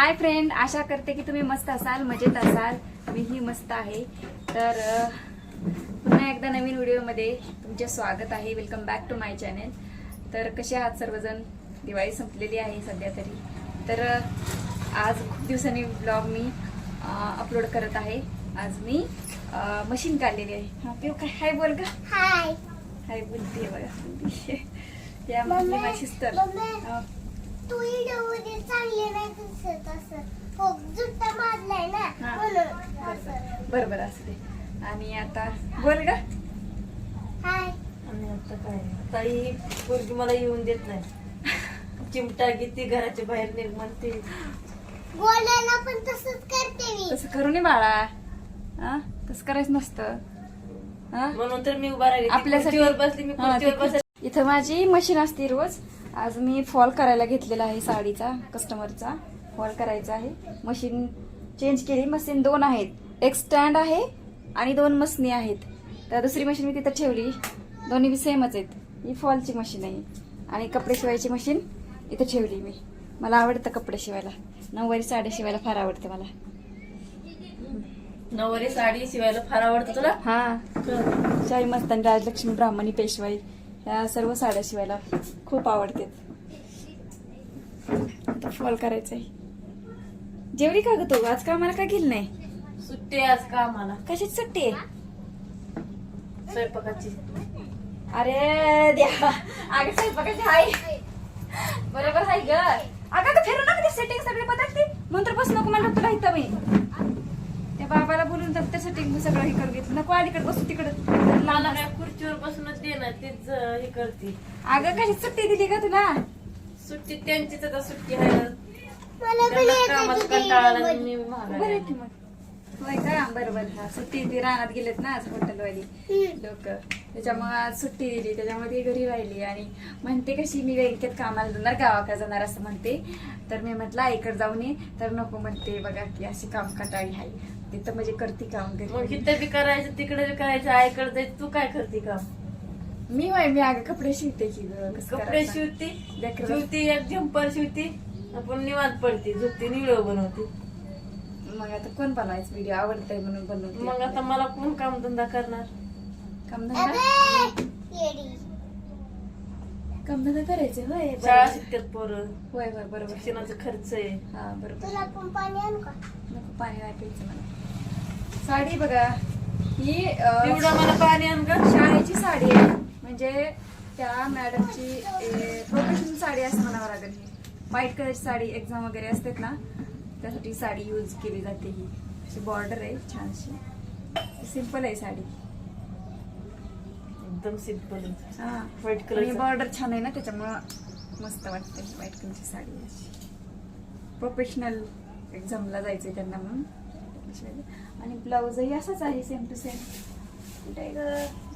Hi friend आशा करते की तुम्ही मस्त असाल मजेत असाल. मीही मस्त आहे. तर पुन्हा एकदा नवीन व्हिडिओमध्ये तुमचे स्वागत आहे. Welcome back to my channel तर कसे आहात सर्वजण? दिवाळी संपलेली आहे सध्या तरी. तर आज खूप दिवसांनी ब्लॉग मी अपलोड करत आहे. आज मी मशीन काढलेली आहे. हा पिऊ काय हाय बोल का हाय. हाय बोलते बघा. या माझी सिस्टर. तू चांगले नाही दिसत असं. हो जुट्टा मारलाय ना. म्हणून. असं. बरं बरं असू दे. आणि आता बोल का हाय. आणि आता काय? आता ही पोरगी मला येऊन देत नाही. चिमटा किती घराच्या बाहेर निघ म्हणते. बोलायला पण तसंच करते मी. तसं करू नये बाळा. हा? तसं करायचं नसतं. हा? म्हणून तर मी उभा राहिली. ती आपल्यासाठी खुर्चीवर बसली मी हा, खुर्चीवर ती खुर्ची- बसली. इथं माझी मशीन असते रोज. आज मी फॉल करायला घेतलेला आहे साडीचा कस्टमरचा फॉल करायचा आहे. मशीन चेंज केली. मशीन दोन आहेत. एक स्टँड आहे आणि दोन मशनी आहेत. तर दुसरी मशीन मी तिथं ठेवली. दोन्ही बी सेमच आहेत. ही फॉलची मशीन आहे. आणि कपडे शिवायची मशीन इथं ठेवली मी. मला आवडतं कपडे शिवायला. नऊवारी साड्या शिवायला फार आवडतं मला. नववारी साडी शिवायला फार आवडतं तुला? हा. शाही मस्तानी राजलक्ष्मी ब्राह्मणी पेशवाई. या सर्व साड्या शिवायला खूप आवडतात फॉल करायचंय. जेवढी का ग तू? आज का मला का गेली नाही? सुट्टी आहे आज का आम्हाला? कशाची सुट्टी आहे? स्वयंपाकाची. अरे द्या अगं स्वयंपाकाची आहे बरोबर आहे ग. अगं फिरू नका ते सेटिंग सगळे बदलते मंत्र बस नको म्हणलं तुला इथं मी. त्या बाबाला बोलून तर त्या सेटिंग सगळं हे करून घेतलं नको अलीकडे बसू तिकडं. मला काय खुर्चीवर बसूनच दे ना तीच हे करते. अगं कशी सुट्टी दिली का तुला? सुट्टी त्यांचीच आता सुट्टी आहे कामाचं कंटाळा आला. मी बरं की मग. होय का? बरं बरं. हा सुट्टी ती रानात गेलेत ना आज हॉटेलवाली. लोक. त्याच्यामुळे आज सुट्टी दिली. त्याच्यामुळे ती घरी राहिली आणि म्हणते कशी मी बँकेत कामाला जाणार गावाकडे जाणार असं म्हणते. तर मी म्हटलं आईकडे जाऊन ये. तर नको म्हणते बघा की अशी काम कटाळी आहे. तिथं म्हणजे करते काम मग इथं बी करायचं तिकडे बी करायचं आईकडे जायचं तू काय करते काम? मी होय मी अगं कपडे शिवते की गं, कसं कपडे करायचं? शिवती लेकरं- शिवती एक झंपर शिवती आपण निवांत पडते झोपती निवळ बनवते. मग आता कोण बनवायचं? व्हिडिओ आवडतंय म्हणून बनवते. मग आता मला कोण काम धंदा करणार? कामधंदा. कामधंदा करायचे? होय बरोबर. शाळा शिकतात पोरं. होय होय बरोबर. शिक्षणाचा खर्च आहे. हा बरोबर. तुला पण पाणी आणू का? नको पाणी नाही प्यायचं मला. साडी बघा. ही एवढं मला पाणी शाळेची साडी आहे. म्हणजे त्या मॅडमची प्रोफेशनल साडी असं म्हणावं लागेल ही. व्हाईट कलरची साडी एक्झाम वगैरे असतात ना त्यासाठी साडी यूज केली जाते ही. अशी बॉर्डर आहे छानशी. सिंपल आहे साडी. एकदम सिंपल हा. आणि चं. बॉर्डर छान आहे ना त्याच्यामुळं मस्त वाटते व्हाईट कलरची साडी आहे अशी प्रोफेशनल एक्झामला जायचंय त्यांना म्हणून. आणि ब्लाऊजही असाच आहे सेम टू सेम कुठे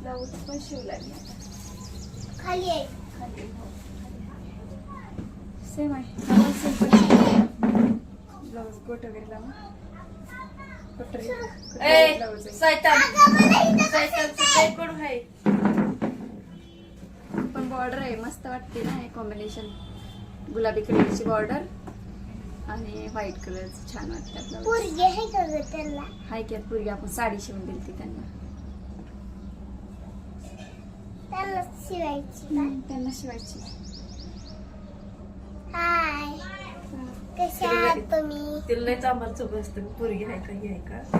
ब्लाऊज पण शिवला मी आता. खाली आहे. खाली सेम आहे. सिंपल ब्लाऊज कोट वगैरे लावून ब्लाऊज आहे. आहे? पण बॉर्डर आहे. मस्त वाटते ना हे कॉम्बिनेशन गुलाबी कलरची बॉर्डर आणि व्हाईट कलरचं छान वाटतं पोरगी आहे का ग त्याला? हाय की पूर्वी आपण साडी शिवून दिली ती त्यांना. त्याला शिवायची त्यांना शिवायची. हाय. कसे आहात तुम्ही? तिला चौक असतं. पोरगी आहे का ही आहे का?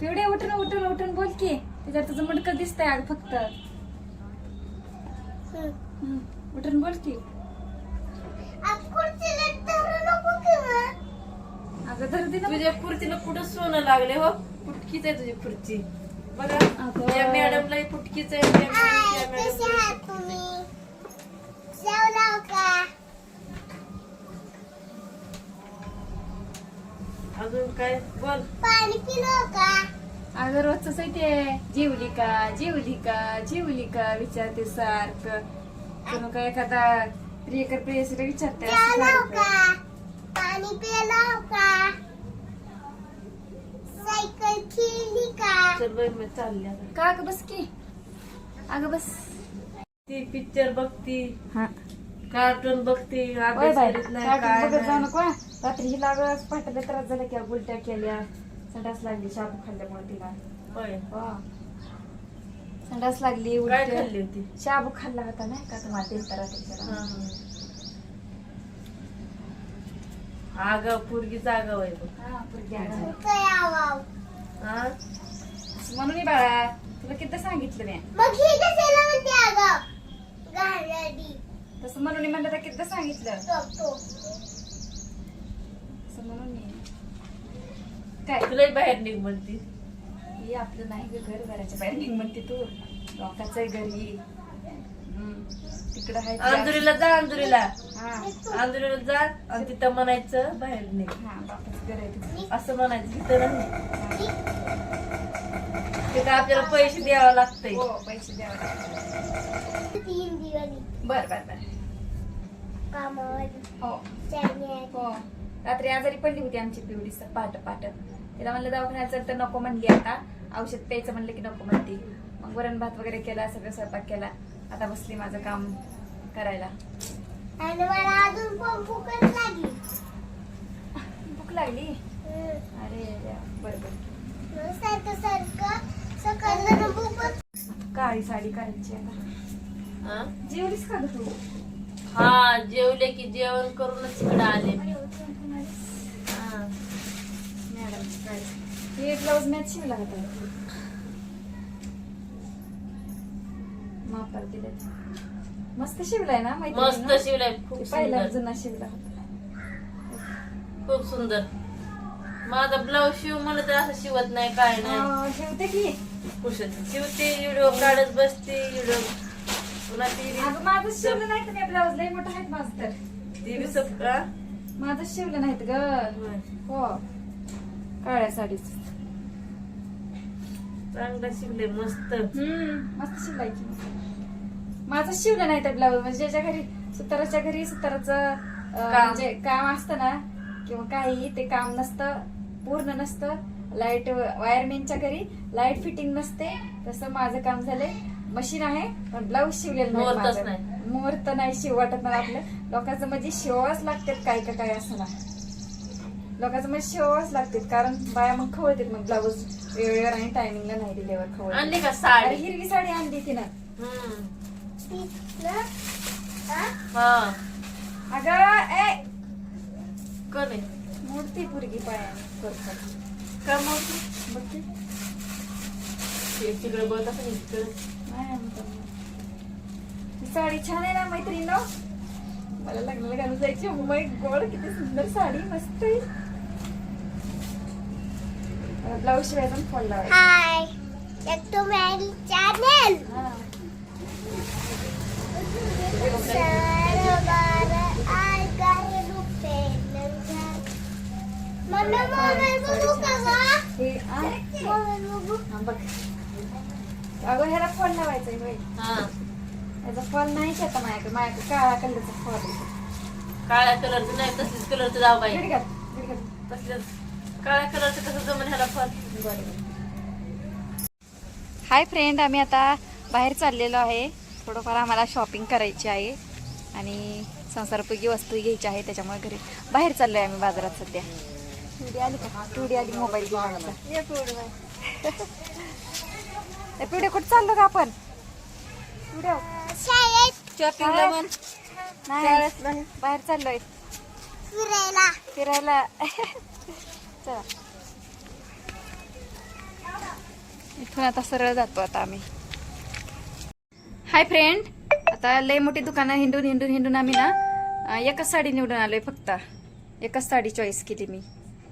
पिवडे उठून उठून उठून बोल की. त्याच्यात तुझं मुंडकं दिसतंय अगं फक्त. हम्म. उठून बोल की. आप? अगं ना तुझ्या खुर्चीला कुठं सोनं लागले हो? फुटकीच आहे तुझी खुर्ची बघा अगं. या मॅडमला फुटकीच आहे त्या अजून काय? बोल. पाणी पिलो का? अगं रोजच आहे. ते जेवली का? जेवली का? जेवली का? विचारते सारखं. कोण काय एखादा प्रियकर प्रेयसीला विचारते असं सारखं. का पाणी का सायकल खेळली का? चल बाई मी चालली आता. का ग बस की? अगं बस. ती पिक्चर बघती. हा. कार्टून बघती. ओय अभ्यास बाय करीत नाही कार्टून काय बघत जाऊ नाही. नको हा. रात्री हिला पाठवल्या त्रास झाला किंवा उलट्या केल्या. संडास लागली शाबू खाल्ल्यामुळे तिला. होय. हो. संडास लागली काय उलट्या. खाल्ली होती? शाबू खाल्ला होता नाही का तुम्हाला हा, रात्रीच्या हा. आगाव पोरगी जागाव आहे बघ. हा, पोरगी आगाऊ. काय आवाव असं म्हणून मी बाळा तुला किती सांगितलं मी. ही आगाव तसं म्हणून मी म्हणलं तर किती सांगितलं. तो म्हणून मी. काय? तुलाही बाहेर निघ म्हणती. हे आपलं नाही ग घर घराच्या बाहेर निघ म्हणते तू. लोकांचं आहे घरी हम्म. तिकडं आहे ते- अंजुरीला जा अंजुरीला हा. अंजुरीला जा आणि तिथं म्हणायचं बाहेर निघ. हा बापाचं घर आहे तिकडं. असं म्हणायचं तिथं नाही तिथं आपल्याला पैसे द्यावं लागतंय. हो पैसे द्यावे लागतात. तीन दिवाळी बर बर बर. हो. हो. रात्री आजारी पडली होती आमची पिवडी पाट पाट. तिला म्हणलं दवाखान्यात चल तर नको म्हणली आता. औषध प्यायचं म्हणलं की नको म्हणती. मग वरण भात वगैरे केला सगळं स्वयंपाक केला. आता बसली माझं काम करायला. आणि मला अजून पण भूकच लागली. भूक लागली? हम्म. अरे देवा. बरं बरं. मग सारखं. सारखं सकाळचं भूकच काळी साडी काढायची आता. हा? जेवलीस का ग तू? हा जेवले की जेवण करूनच इकडे आले. हा. काळी हे ब्लाऊज मॅच शिवला होता मापाला दिले मस्त शिवलाय ना? मस्त शिवलाय खूप पहिला सुंदर. जुना शिवला. होता खूप सुंदर. माझा ब्लाऊज शिव म्हणलं तर असं शिवत नाही काय नाही. शिवते की. कुशल. शिवते व्हिडिओ काढत बसते व्हिडिओ. पुन्हा ती अगं माझं शिवलं नाही तर ब्लाऊज लय मोठं आहेत माझं तर. ती सब का? माझं शिवलं नाहीत ग. हो. काळ्या साडीच. चांगला शिवले मस्त. हम्म मस्त शिवलाय की. माझं शिवलं नाही तर ब्लाऊज म्हणजे ज्याच्या घरी सुताराच्या घरी सुताराचं. म्हणजे काम असतं ना किंवा काही ते काम नसतं पूर्ण नसतं. लाइट वायरमॅनच्या घरी लाइट फिटिंग नसते. तसं माझं काम झालंय. मशीन आहे पण ब्लाऊज शिवलेलं नाही. मुहूर्त नाही शिव वाटत नाही आपलं. लोकांचं म्हणजे शिवाच लागतात काय का काय असं ना. लोकांचं म्हणजे शिवाच लागतात कारण बाया मग खवळतात मग ब्लाऊज वेळेवर आणि टायमिंगला नाही दिल्यावर खवळ आणली का अरे साडी हिरवी साडी आणली तिनं. हा? हा अगं ए. कोणी मूर्ती पुरगी पायाने करतात. का मग? बघ की. तिकडे बघत असं तिकडे नाही आणत आम्ही. ही साडी छान आहे ना मैत्रिणी मला लग्नाला घालून जायची मुंबई गोड किती सुंदर साडी मस्त आहे. ब्लाऊज शिवायचा आणि फॉल लावायचा. हाय बघू. अगं ह्याला फॉल लावायचा आहे बाई हा. याचा फॉल नाही आता माझ्याकडे. माझ्याकडे काळा कलरचा फॉल आहे. काळ्या कलरचं नाही तसलीच कलरचं जाऊ बाई. काळ्या कलरचं कसं जमन ह्याला फल हाय फ्रेंड आम्ही आता बाहेर चाललेलो आहे. थोडंफार आम्हाला शॉपिंग करायची आहे आणि संसारोपयोगी वस्तू घ्यायच्या आहे त्याच्यामुळे घरी बाहेर चाललोय आम्ही बाजारात सध्या. टुडी आली का? टुडी आली मोबाईल घेऊन ए, पिढे कुठं चाललो का आपण? शॉपिंगला नाही. बाहेर चाललोय. फिरायला. फिरायला. चला. इथून आता सरळ जातो आता आम्ही. हाय फ्रेंड आता लय मोठी दुकानं हिंडून हिंडून हिंडून आम्ही ना एकच साडी निवडून आलोय फक्त. एकच साडी चॉईस केली मी.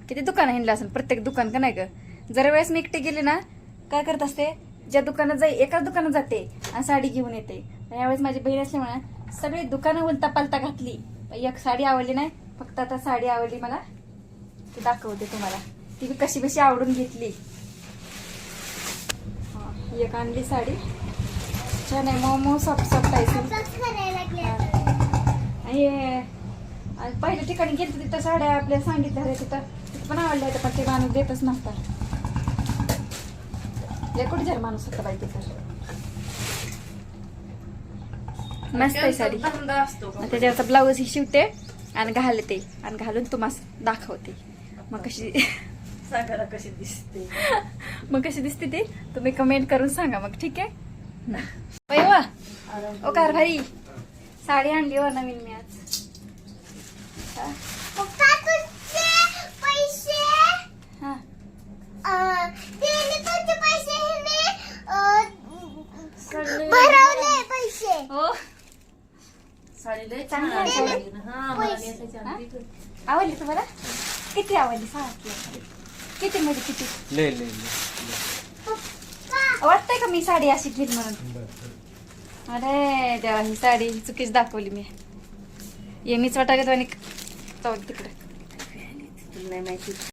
किती दुकानं हिंडलं असेल? प्रत्येक दुकान का नाही ग? जर वेळेस मी एकटी गेले ना काय करत असते? ज्या दुकानात जाई एकाच दुकानात जाते आणि साडी घेऊन येते. यावेळेस माझी बहीण असल्यामुळे सगळी दुकानं उलता पालता घातली एक साडी आवडली नाही फक्त आता साडी आवडली मला. ती दाखवते तुम्हाला. ती बी कशी कशी आवडून घेतली. एक आणली साडी. छान आहे मोमो सॉफ्ट सॉफ्ट आहे आणि पहिल्या ठिकाणी गेली तिथं साड्या आपल्या सांगितल्या तिथं. पण आवडल्या होत्या पण ते माणूस देतच लय कुठे जर माणूस होता बाई तिथं मस्त आहे साडी. त्याच्यावरचा ब्लाऊज ही शिवते आणि घालते. आणि घालून तुम्हाला दाखवते. मग कशी सांगा कशी दिसते? मग कशी दिसते ते? तुम्ही कमेंट करून सांगा मग ठीक आहे? वा ओ कार भाई साडी आणली हो नवीन मी आज हा? पप्पा तुझे पैसे हा अं, त्याने तुझे पैसे ह्याने, अं, काढले. भरवले पैसे हो साडी लय चांगली छान आहे. आहे. हा मला पैसे. नेसायची हा? आणली तू. आवडली तुम्हाला? किती आवडली? सांगा. किती म्हणजे किती? ले ले ले वाटतंय का मी साडी अशी घेईल म्हणून? अरे देवा ही साडी चुकीच दाखवली मी. ये मीच वाटायला आणि जाऊ दे तिकडे. नाही माहिती.